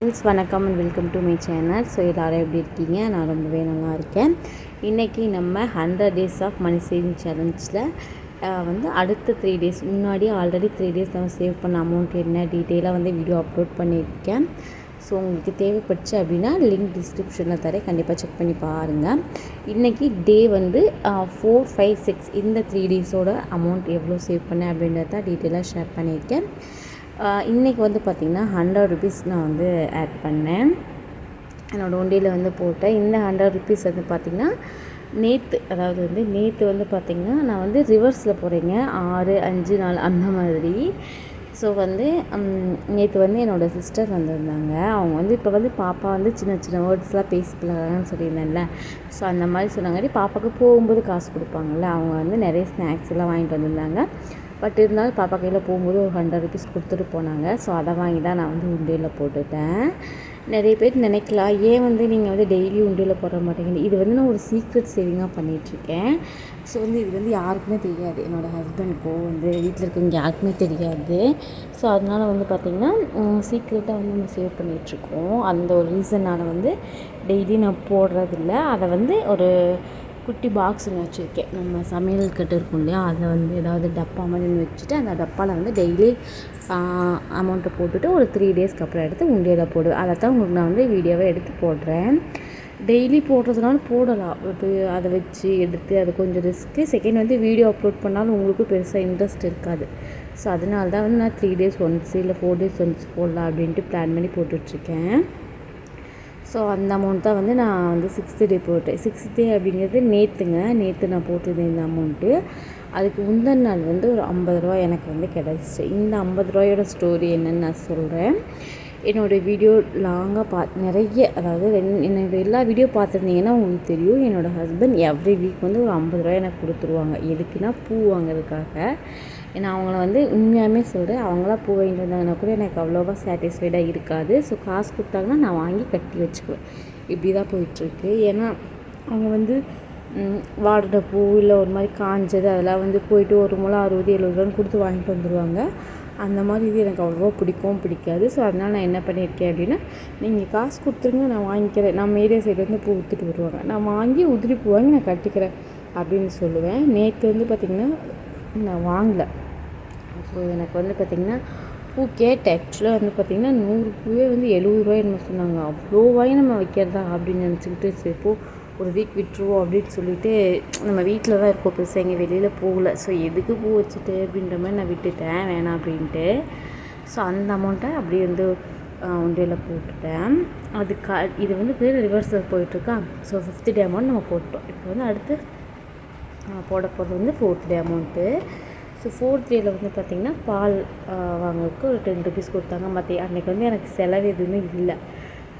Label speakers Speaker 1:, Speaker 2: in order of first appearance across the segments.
Speaker 1: Friends வணக்கம் and welcome to my channel. So எல்லோரும் எப்படி இருக்கீங்க? நான் ரொம்பவே நல்லா இருக்கேன். இன்றைக்கி நம்ம hundred days of money saving சேலஞ்சில் வந்து அடுத்த த்ரீ டேஸ் முன்னாடி ஆல்ரெடி த்ரீ டேஸ் நம்ம சேவ் பண்ண அமௌண்ட் என்ன டீட்டெயிலாக வந்து வீடியோ அப்லோட் பண்ணியிருக்கேன். ஸோ உங்களுக்கு தேவைப்பட்டுச்சு அப்படின்னா லிங்க் டிஸ்கிரிப்ஷனில் தரேன். கண்டிப்பாக செக் பண்ணி பாருங்கள் இன்றைக்கி டே வந்து ஃபோர் ஃபைவ் சிக்ஸ் இந்த த்ரீ டேஸோட அமௌண்ட் எவ்வளோ சேவ் பண்ணேன் அப்படின்றத டீட்டெயிலாக ஷேர் பண்ணியிருக்கேன். இன்றைக்கி வந்து பார்த்திங்கன்னா ஹண்ட்ரட் ருபீஸ் நான் வந்து ஆட் பண்ணேன். என்னோடய உண்டியில் வந்து போட்டேன். இந்த ஹண்ட்ரட் ருபீஸ் வந்து பார்த்திங்கன்னா நேற்று அதாவது வந்து நேற்று வந்து பார்த்திங்கன்னா நான் வந்து ரிவர்ஸில் போகிறேங்க ஆறு அஞ்சு நாலு அந்த மாதிரி. ஸோ வந்து நேற்று வந்து என்னோடய சிஸ்டர் வந்திருந்தாங்க. அவங்க வந்து இப்போ வந்து பாப்பா வந்து சின்ன சின்ன வேர்ட்ஸ்லாம் பேசி பழகிறான்னு சொல்லியிருந்தேன்ல. ஸோ அந்த மாதிரி சொன்னாங்காட்டி பாப்பாவுக்கு போகும்போது காசு கொடுப்பாங்கல்ல. அவங்க வந்து நிறைய ஸ்நாக்ஸ் எல்லாம் வாங்கிட்டு வந்திருந்தாங்க. பட் இருந்தாலும் பாப்பா கையில் போகும்போது ஒரு ஹண்ட்ரட் ருபீஸ் கொடுத்துட்டு போனாங்க. ஸோ அதை வாங்கி தான் நான் வந்து உண்டியில் போட்டுட்டேன். நிறைய பேர் நினைக்கலாம் ஏன் வந்து நீங்கள் வந்து டெய்லி உண்டியில் போட மாட்டேங்குது இது வந்து நான் ஒரு சீக்ரெட் சேவிங்காக பண்ணிகிட்ருக்கேன் ஸோ வந்து இது வந்து யாருக்குமே தெரியாது. என்னோடய ஹஸ்பண்ட்க்கோ வந்து வீட்டில் இருக்கவங்க யாருக்குமே தெரியாது. ஸோ அதனால் வந்து பார்த்திங்கன்னா சீக்ரெட்டாக வந்து நம்ம சேவ் பண்ணிகிட்ருக்கோம் அந்த ஒரு ரீசனால் வந்து டெய்லி நான் போடுறதில்ல. அதை வந்து ஒரு குட்டி பாக்ஸ் ஒன்று வச்சுருக்கேன். நம்ம சமையல் கட்டு இருக்கும் இல்லையா? அதில் வந்து ஏதாவது டப்பா மாதிரி வச்சுட்டு அந்த டப்பாவில் வந்து டெய்லி அமௌண்ட்டை போட்டுட்டு ஒரு த்ரீ டேஸ்க்கு அப்புறம் எடுத்து உண்டியில் போடுவேன் அதை தான் உங்களுக்கு நான் வந்து வீடியோவை எடுத்து போடுறேன். டெய்லி போடுறதுனால போடலாம். அது அதை வச்சு எடுத்து அது கொஞ்சம் ரிஸ்க்கு செகண்ட் வந்து வீடியோ அப்லோட் பண்ணாலும் உங்களுக்கு பெருசாக இன்ட்ரெஸ்ட் இருக்காது. ஸோ அதனால தான் வந்து நான் த்ரீ டேஸ் ஒன்ஸ் இல்லை ஃபோர் டேஸ் ஒன்ஸ் போடலாம் அப்படின்ட்டு பிளான் பண்ணி போட்டுட்ருக்கேன். ஸோ அந்த அமௌண்ட் தான் வந்து நான் வந்து சிக்ஸ்த்து டே போட்டேன். சிக்ஸ்த் டே அப்படிங்கிறது நேற்றுங்க நேற்று நான் போட்டிருந்தேன் இந்த அமௌண்ட்டு அதுக்கு முந்தின நாள் வந்து ஒரு ஐம்பது ரூபா எனக்கு வந்து கிடச்சிச்சு. இந்த ஐம்பது ரூபாயோட ஸ்டோரி என்னென்னு நான் சொல்கிறேன் என்னோடய வீடியோ லாங்காக பா நிறைய அதாவது ரெண் என்னோடய எல்லா வீடியோ பார்த்துருந்தீங்கன்னா உங்களுக்கு தெரியும். என்னோடய ஹஸ்பண்ட் எவ்ரி வீக் வந்து ஒரு ஐம்பது ரூபாய் எனக்கு கொடுத்துருவாங்க. எதுக்குன்னா பூ வாங்குறதுக்காக. ஏன்னா அவங்கள வந்து உண்மையாகவே சொல்கிறேன் அவங்களாம் பூ வாங்கிட்டு வந்தாங்கன்னா கூட எனக்கு அவ்வளோவா சாட்டிஸ்ஃபைடாக இருக்காது. ஸோ காசு கொடுத்தாங்கன்னா நான் வாங்கி கட்டி வச்சுக்குவேன். இப்படி தான் போயிட்டுருக்கு. ஏன்னா அவங்க வந்து வாடுற பூ இல்லை ஒரு மாதிரி காஞ்சது அதெல்லாம் வந்து போயிட்டு ஒரு மூலம் அறுபது எழுபது ரூபான்னு கொடுத்து வாங்கிட்டு வந்துடுவாங்க அந்த மாதிரி இது எனக்கு அவ்வளோவா பிடிக்கவும் பிடிக்காது. ஸோ அதனால் நான் என்ன பண்ணியிருக்கேன் அப்படின்னா நீங்கள் காசு கொடுத்துருங்க நான் வாங்கிக்கிறேன். நம்ம ஏரியா சைட்லேருந்து பூ விற்றுட்டு வருவாங்க. நான் வாங்கி உதிரி பூ வாங்கி நான் கட்டிக்கிறேன் அப்படின்னு சொல்லுவேன். நேற்று வந்து பார்த்திங்கன்னா நான் வாங்கலை. ஸோ எனக்கு வந்து பார்த்திங்கன்னா பூ கேட்டேன் ஆக்சுவலாக வந்து பார்த்திங்கன்னா நூறு பூவே வந்து எழுபது ரூபாய் என்ன சொன்னாங்க. அவ்வளோ ரூபாய் நம்ம வைக்கிறதா அப்படின்னு நினச்சிக்கிட்டு சரி போ ஒரு வீக் விட்டுருவோம் அப்படின்னு சொல்லிட்டு நம்ம வீட்டில் தான் இருக்கோம் பெருசாக எங்கள் வெளியில் போகல. ஸோ எதுக்கு பூ வச்சுட்டு அப்படின்ற மாதிரி நான் விட்டுட்டேன் வேணாம் அப்படின்ட்டு. ஸோ அந்த அமௌண்ட்டை அப்படியே வந்து உண்டியில் போட்டுட்டேன். அது க இது வந்து பேர் ரிவர்ஸில் போயிட்டுருக்கா. ஸோ ஃபிஃப்த் டே அமௌண்ட் நம்ம போட்டோம். இப்போ வந்து அடுத்து போட போகிறது வந்து fourth day amount so fourth டேயில் வந்து பார்த்திங்கன்னா பால் வாங்குறதுக்கு ஒரு டென் ருபீஸ் கொடுத்தாங்க. மற்ற அன்றைக்கி வந்து எனக்கு செலவு எதுவுமே இல்லை.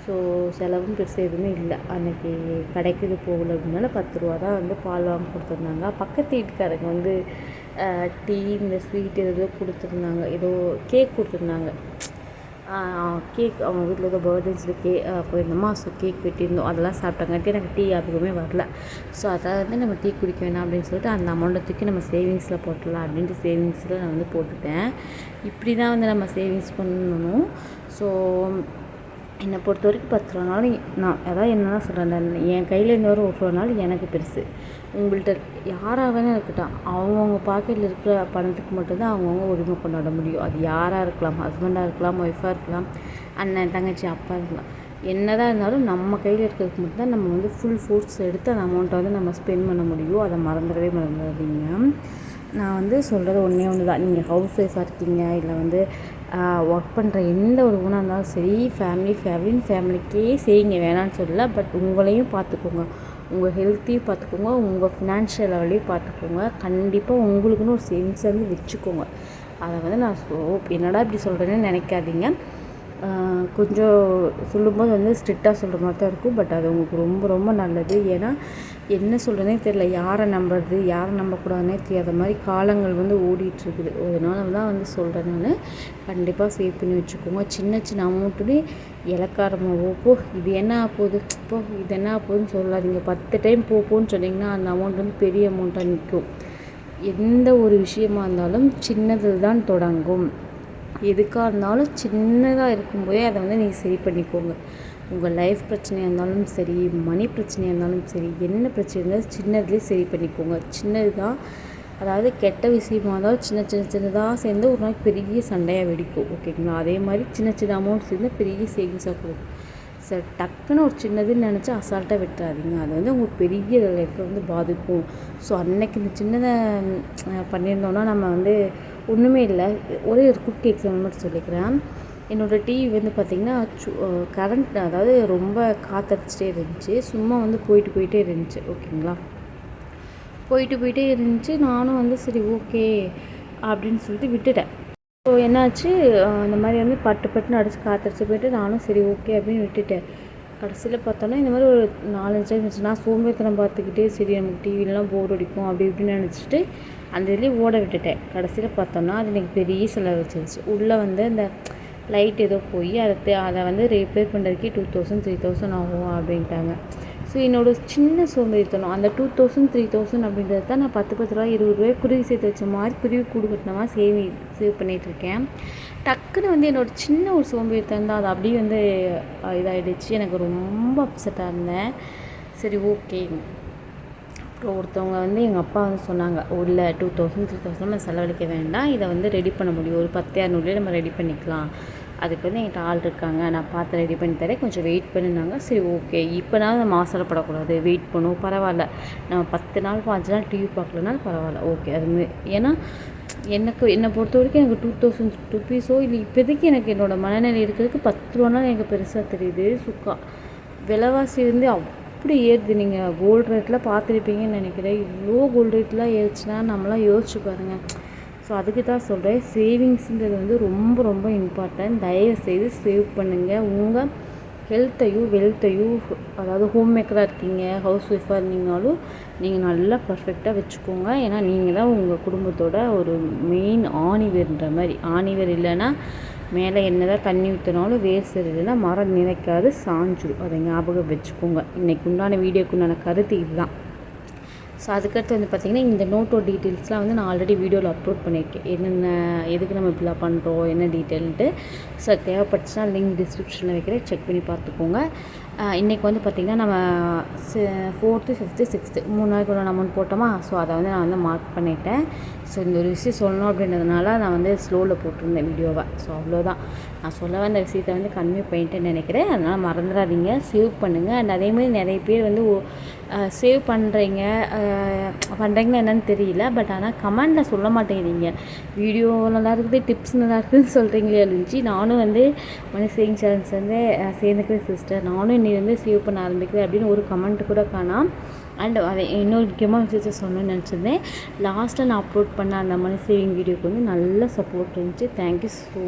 Speaker 1: ஸோ செலவும் பெருசாக எதுவுமே இல்லை. அன்றைக்கி கடைக்கு இது போகல அப்படின்னால பத்து ரூபா தான் வந்து பால் வாங்க கொடுத்துருந்தாங்க. பக்கத்து வீட்டுக்காரங்க வந்து டீ இந்த ஸ்வீட் ஏதோ கொடுத்துருந்தாங்க. ஏதோ கேக் கொடுத்துருந்தாங்க. கேக் அவங்க வீட்டில் ஏதோ பர்த்டேஸில் கே போயிருந்தோமா ஸோ கேக் வெட்டியிருந்தோம். அதெல்லாம் சாப்பிட்டாங்காட்டி எனக்கு டீ யாருக்குமே வரல. ஸோ அதாவது வந்து நம்ம டீ குடிக்க வேணாம் அப்படின்னு சொல்லிட்டு அந்த அமௌண்ட்டை தூக்கி நம்ம சேவிங்ஸில் போட்டுடலாம் அப்படின்ட்டு சேவிங்ஸில் நான் வந்து போட்டுட்டேன். இப்படி தான் வந்து நம்ம சேவிங்ஸ் பண்ணணும். ஸோ என்னை பொறுத்த வரைக்கும் பத்து ரூபா நாள் நான் அதான் என்ன தான் சொல்கிறேன் என் கையிலேருந்து வர ஒரு நாள் எனக்கு பெருசு. உங்கள்கிட்ட யாராக வேணால் இருக்கட்டும் அவங்கவுங்க பாக்கெட்டில் இருக்கிற பணத்துக்கு மட்டும்தான் அவங்கவுங்க உரிமை கொண்டாட முடியும். அது யாராக இருக்கலாம் ஹஸ்பண்டாக இருக்கலாம் ஒய்ஃபாக இருக்கலாம் அண்ணன் தங்கச்சி அப்பா இருக்கலாம். என்ன தான் இருந்தாலும் நம்ம கையில் இருக்கிறதுக்கு மட்டும்தான் நம்ம வந்து ஃபுல் ஃபோர்ஸ் எடுத்து அந்த அமௌண்ட்டை வந்து நம்ம ஸ்பெண்ட் பண்ண முடியும். அதை மறந்துடவே மறந்துடாதீங்க. நான் வந்து சொல்கிறது ஒன்றே ஒன்று தான் நீங்கள் ஹவுஸ் ஒய்ஃபாக இருக்கீங்க இல்லை வந்து ஒர்க் பண்ணுற எந்த ஒரு உணவாக இருந்தாலும் சரி ஃபேமிலி ஃபேமிலின்னு ஃபேமிலிக்கே செய்யுங்க. வேணான்னு சொல்லல பட் உங்களையும் பார்த்துக்கோங்க. உங்கள் ஹெல்த்தையும் பார்த்துக்கோங்க உங்கள் ஃபினான்ஷியல் லெவலையும் பார்த்துக்கோங்க. கண்டிப்பாக உங்களுக்குன்னு ஒரு சேவிங்ஸ் வந்து வச்சுக்கோங்க. அதை வந்து நான் ஸோ என்னடா இப்படி சொல்கிறேன்னு நினைக்காதீங்க. கொஞ்சம் சொல்லும்போது வந்து ஸ்ட்ரிக்டாக சொல்கிற மாதிரி தான் இருக்கும். பட் அது உங்களுக்கு ரொம்ப ரொம்ப நல்லது. ஏன்னா என்ன சொல்கிறதுனே தெரில யாரை நம்புறது யாரை நம்பக்கூடாதுனே தெரியாத மாதிரி காலங்கள் வந்து ஓடிட்டுருக்குது. அதனால தான் வந்து சொல்கிறேன் நான். கண்டிப்பாக சேவ் பண்ணி வச்சுக்கோங்க. சின்ன சின்ன அமௌண்ட்டுமே இலக்காரமாகவோ போ இது என்ன போகுது? போ இது என்ன போகுதுன்னு சொல்லாதீங்க. பத்து டைம் போப்போன்னு சொன்னிங்கன்னா அந்த அமௌண்ட் வந்து பெரிய அமௌண்ட்டாக நிற்கும் எந்த ஒரு விஷயமா இருந்தாலும் சின்னதில் தான் தொடங்கும். எதுக்காக இருந்தாலும் சின்னதாக இருக்கும்போதே அதை வந்து நீங்கள் சரி பண்ணிக்கோங்க. உங்கள் லைஃப் பிரச்சனையாக இருந்தாலும் சரி மணி பிரச்சனையாக இருந்தாலும் சரி என்ன பிரச்சனை இருந்தாலும் சின்னதுலேயே சரி பண்ணிக்கோங்க. சின்னது தான் அதாவது கெட்ட விஷயமா இருந்தாலும் சின்ன சின்ன சின்னதாக சேர்ந்து ஒரு நாளைக்கு பெரிய சண்டையாக வெடிக்கும். ஓகேங்களா? அதே மாதிரி சின்ன சின்ன அமௌண்ட் சேர்ந்து பெரிய சேவிங்ஸாக கொடுக்கும். சார் டக்குன்னு ஒரு சின்னதுன்னு நினச்சி அசால்ட்டாக விட்டுறாதீங்க. அது வந்து உங்களுக்கு பெரிய லைஃப்பில் வந்து பாதிக்கும். ஸோ அன்னைக்கு இந்த சின்னதை பண்ணியிருந்தோன்னா நம்ம வந்து ஒன்றுமே இல்லை. ஒரே ஒரு குட்டி எக்ஸாம்பிள் மட்டும் சொல்லிக்கிறேன். என்னோடய டிவி வந்து பார்த்திங்கன்னா கரண்ட் அதாவது ரொம்ப காற்றடிச்சிட்டே இருந்துச்சு. சும்மா வந்து போயிட்டு போயிட்டே இருந்துச்சு. ஓகேங்களா? போயிட்டு போயிட்டே இருந்துச்சு. நானும் வந்து சரி ஓகே அப்படின்னு சொல்லிட்டு விட்டுட்டேன். ஸோ என்னாச்சு? இந்த மாதிரி வந்து பட்டு பட்டுன்னு அடிச்சு காத்தடிச்சு போயிட்டு நானும் சரி ஓகே அப்படின்னு விட்டுட்டேன். கடைசியில் பார்த்தோன்னா இந்த மாதிரி ஒரு நாலஞ்சு டைம் இருந்துச்சு. நான் சோம்பேறித்தனம் பார்த்துக்கிட்டே சரி நமக்கு டிவிலலாம் போர் அடிக்கும் அப்படி இப்படின்னு நினச்சிட்டு அந்த இதுலேயே ஓட விட்டுட்டேன். கடைசியில் பார்த்தோன்னா அது எனக்கு பெரிய செலவு வச்சிருச்சு உள்ளே வந்து அந்த லைட் ஏதோ போய் அதை அதை வந்து ரிப்பேர் பண்ணுறதுக்கே டூ தௌசண்ட் த்ரீ தௌசண்ட் ஆகும் அப்படின்ட்டாங்க. ஸோ என்னோடய சின்ன சோம்பேறித்தனம் அந்த டூ தௌசண்ட் த்ரீ தௌசண்ட் அப்படின்றது தான் நான் பத்து பத்து ரூபா இருபது ரூபாய் குருவி சேர்த்து வச்ச மாதிரி குருவி கூடு கட்டின மாதிரி சேவி சேவ் பண்ணிகிட்ருக்கேன் டக்குன்னு வந்து என்னோடய சின்ன ஒரு சோம்பேறித்தனம் தான். அது அப்படியே வந்து இதாகிடுச்சு எனக்கு ரொம்ப அப்செட்டாக இருந்தேன். சரி ஓகே அப்புறம் ஒருத்தவங்க வந்து எங்கள் அப்பா வந்து சொன்னாங்க உள்ள டூ தௌசண்ட் த்ரீ தௌசண்ட் நம்ம செலவழிக்க வேண்டாம். இதை வந்து ரெடி பண்ண முடியும். ஒரு பத்து இரநூறுலேயே நம்ம ரெடி பண்ணிக்கலாம். அதுக்கு வந்து என்கிட்ட ஆள் இருக்காங்க. நான் பார்த்து ரெடி பண்ணி தரேன். கொஞ்சம் வெயிட் பண்ணினாங்க. சரி ஓகே இப்போனாலும் நம்ம அவசரப்படக்கூடாது. வெயிட் பண்ணுவோம். பரவாயில்ல. நம்ம பத்து நாள் பாஞ்சு நாள் டிவி பார்க்கலனாலும் பரவாயில்ல. ஓகே அது ஏன்னா எனக்கு என்னை பொறுத்த வரைக்கும் எனக்கு டூ தௌசண்ட் ருபீஸோ இல்லை இப்போதைக்கு எனக்கு என்னோடய மனநிலை இருக்கிறதுக்கு பத்து ரூபானாலும் எனக்கு பெருசாக தெரியுது. சுக்கா விலைவாசி வந்து அப்படி ஏறுது. நீங்கள் கோல்டு ரேட்டில் பார்த்துருப்பீங்கன்னு நினைக்கிறேன். இவ்வளோ கோல்டு ரேட்லாம் ஏறுச்சுன்னா நம்மளாம் யோசிச்சு பாருங்கள் ஸோ அதுக்கு தான் சொல்கிறேன் சேவிங்ஸுன்றது வந்து ரொம்ப ரொம்ப இம்பார்ட்டன்ட் தயவுசெய்து சேவ் பண்ணுங்கள் உங்கள் ஹெல்த்தையும் வெல்த்தையும் அதாவது ஹோம் மேக்கராக இருக்கீங்க ஹவுஸ் ஒய்ஃபாக இருந்தீங்கனாலும் நீங்கள் நல்லா பர்ஃபெக்டாக வச்சுக்கோங்க. ஏன்னா நீங்கள் தான் உங்கள் குடும்பத்தோட ஒரு மெயின் ஆணிவேர்ன்ற மாதிரி. ஆணிவேர் இல்லைன்னா மேலே என்ன தான் தண்ணி ஊற்றினாலும் வேர் சரியில்லைன்னா மரம் நினைக்காது சாஞ்சிடும் அதை ஞாபகம் வச்சுக்கோங்க. இன்றைக்கு உண்டான வீடியோக்கு உண்டான கருத்து இதுதான். ஸோ அதுக்கடுத்து வந்து பார்த்திங்கன்னா இந்த நோட்டோ டீட்டெயில்ஸ்லாம் வந்து நான் ஆல்ரெடி வீடியோவில் அப்லோட் பண்ணியிருக்கேன். என்னென்ன எதுக்கு நம்ம இப்படிலாம் பண்ணுறோம் என்ன டீட்டெயில்ன்ட்டு ஸோ தேவைப்பட்டுச்சுன்னா லிங்க் டிஸ்கிரிப்ஷனில் வைக்கிறேன். செக் பண்ணி பார்த்துக்கோங்க. இன்றைக்கி வந்து பார்த்திங்கன்னா நம்ம ஃபோர்த்து ஃபிஃப்த்து சிக்ஸ்த்து மூணு நாளைக்கு ஒன்று அமௌண்ட் போட்டோமா? ஸோ அதை வந்து நான் வந்து மார்க் பண்ணிட்டேன். ஸோ இந்த ஒரு விஷயம் சொல்லணும் அப்படின்றதுனால நான் வந்து ஸ்லோவில் போட்டிருந்தேன் வீடியோவை. ஸோ அவ்வளோதான் நான் சொல்ல வந்த விஷயத்தை வந்து கன்வே பண்ணிட்டேன்னு நினைக்கிறேன். அதனால் மறந்துடாதீங்க. சேவ் பண்ணுங்கள் அண்ட் அதேமாதிரி நிறைய பேர் வந்து சேவ் பண்ணுறீங்க பண்ணுறீங்களா என்னன்னு தெரியல. பட் ஆனால் கமெண்டில் சொல்ல மாட்டேங்கிறீங்க. வீடியோ நல்லா இருக்குது டிப்ஸ் நல்லா இருக்குதுன்னு சொல்கிறீங்களே இருந்துச்சு நானும் வந்து மணி சேவிங் சேலன்ஸ் வந்து சேர்ந்துக்கிறேன் சிஸ்டர் நானும் இன்னி வந்து சேவ் பண்ண ஆரம்பிக்கிறேன் அப்படின்னு ஒரு கமெண்ட் கூட காணாம். அண்ட் அதை இன்னொரு முக்கியமான விஷயத்த சொல்லணும்னு நினச்சிருந்தேன். லாஸ்ட்டாக நான் அப்லோட் பண்ண அந்த மணி சேவிங் வீடியோக்கு வந்து நல்ல சப்போர்ட் இருந்துச்சு தேங்க்யூ ஸோ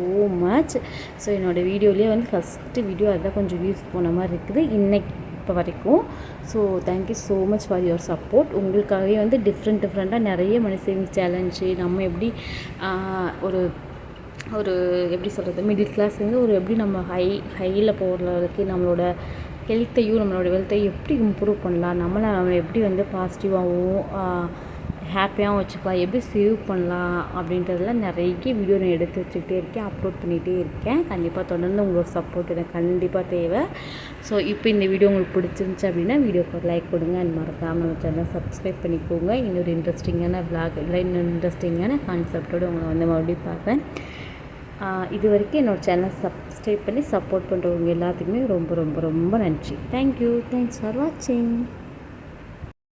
Speaker 1: மச் ஸோ என்னோடய வீடியோலேயே வந்து ஃபஸ்ட்டு வீடியோ அதுதான் கொஞ்சம் வியூஸ் போன மாதிரி இருக்குது. இன்றைக்கி இப்போ வரைக்கும். So thank you so much for your support உங்களுக்காகவே வந்து டிஃப்ரெண்ட் டிஃப்ரெண்ட்டாக நிறைய மணி சேவிங் சேலஞ்சு நம்ம எப்படி ஒரு ஒரு எப்படி சொல்கிறது மிடில் கிளாஸ்லேருந்து ஒரு எப்படி நம்ம ஹை ஹையில் போகிறதுக்கு நம்மளோட ஹெல்த்தையும் நம்மளோட வெல்த்தையும் எப்படி இம்ப்ரூவ் பண்ணலாம் நம்மளை நம்ம எப்படி வந்து பாசிட்டிவாகவும் ஹாப்பியாகவும் வச்சுக்கலாம் எப்படி சேவ் பண்ணலாம் அப்படின்றதெல்லாம் நிறைய வீடியோ நான் எடுத்து வச்சுக்கிட்டே இருக்கேன் அப்லோட் பண்ணிகிட்டே இருக்கேன். கண்டிப்பாக தொடர்ந்து உங்களோட சப்போர்ட் எனக்கு கண்டிப்பாக தேவை. ஸோ இப்போ இந்த வீடியோ உங்களுக்கு பிடிச்சிருந்துச்சு அப்படின்னா வீடியோக்கு ஒரு லைக் கொடுங்க. அண்ட் மறக்காமல் நம்ம சேனல் சப்ஸ்கிரைப் பண்ணிக்கோங்க. இன்னொரு இன்ட்ரெஸ்டிங்கான விளாக் இல்லை இன்னொரு இன்ட்ரெஸ்டிங்கான கான்செப்டோடு உங்களை வந்து மறுபடியும் பார்க்குறேன். இது வரைக்கும் என்னோடய சேனல் சப்ஸ்கிரைப் பண்ணி சப்போர்ட் பண்ணுறவங்க எல்லாத்துக்குமே ரொம்ப ரொம்ப ரொம்ப நன்றி. தேங்க்யூ தேங்க்ஸ் ஃபார் வாட்சிங்